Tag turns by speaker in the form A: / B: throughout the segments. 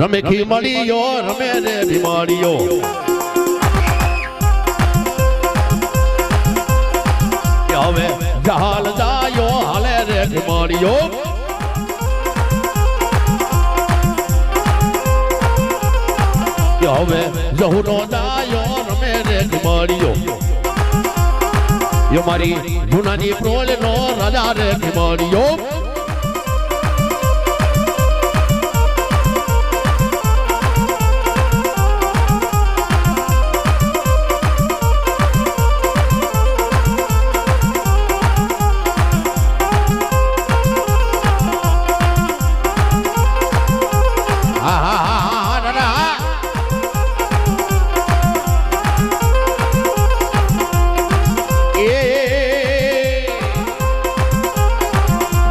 A: રમે ખીમડીયો રમે રે ભીમાડીયો કે હવે જહાલ જાયો, હાલે રે ભીમાડીયો કે હવે જહુનો જાયો, રમે રે ભીમાડીયો યો મારી જૂનાની પ્રોલ નો રાજા રે ભીમાડીયો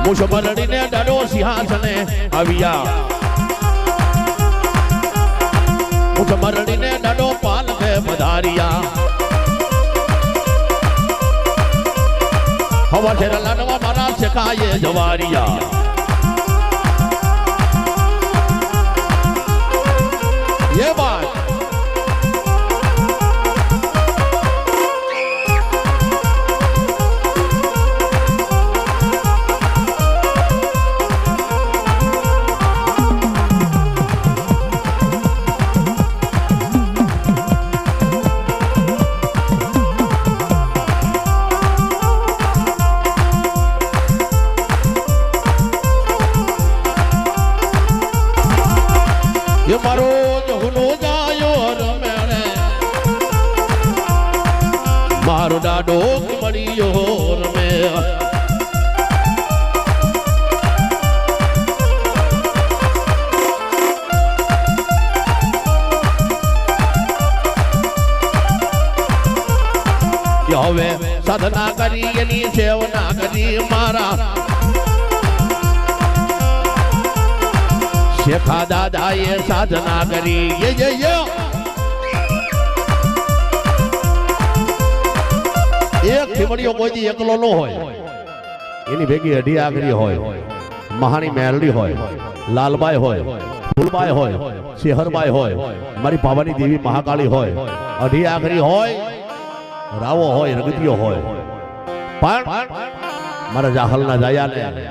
A: મુછ બલડીને ડડો સિંહાસને આવ્યા. મુછ બલડીને ડડો પાલકે પધાર્યા. હવા શેર લાડવા મારા શેખાય જવારિયા. Yeah, boy. ये मारो जहुनो जायो रमेणे मारो डाडो मड़ियो रमे કે હવે સાધના કરી એની સેવના કરી મારા શેખા દાદાએ સાધના કરી યે યે યે એક ખીમડીઓ કોઈ દી એકલો ન હોય એની ભેગી અઢી આગળી હોય મહાણી મેલડી હોય લાલબાઈ હોય ફૂલબાઈ હોય શેહરબાઈ હોય મારી પાવાની દેવી મહાકાળી હોય અઢી આગળી હોય રાવો હોય રગતિયો હોય પણ મારા જાહલના જાયાને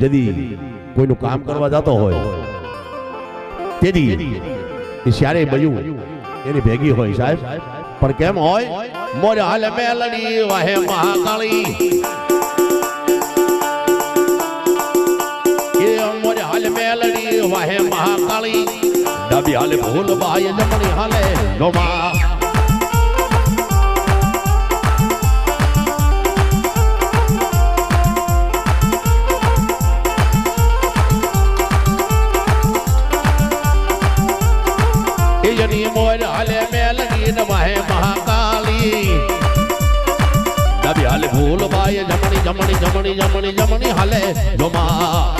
A: જદી કોઈનું કામ કરવા જતો હોય તેથી એ શ્યારે બયું. એની ભેગી હોય સાહેબ. પણ કેમ હોય? મોરે હાલે મેલડી વાહે મહાકાળી. એ મોરે હાલે મેલડી વાહે મહાકાળી. ડાબી હાલે ભૂલ બાય જમણી હાલે ગોમા મેલડી ને વાહે મહાકાળી ડાબી હાલે ભૂલ બાય જમણી જમણી જમણી જમણી જમણી હાલે જોમા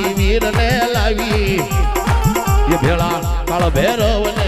A: કાશી વીર ને લાવી. એ ભેળા કાળ ભૈરવ ને લાવી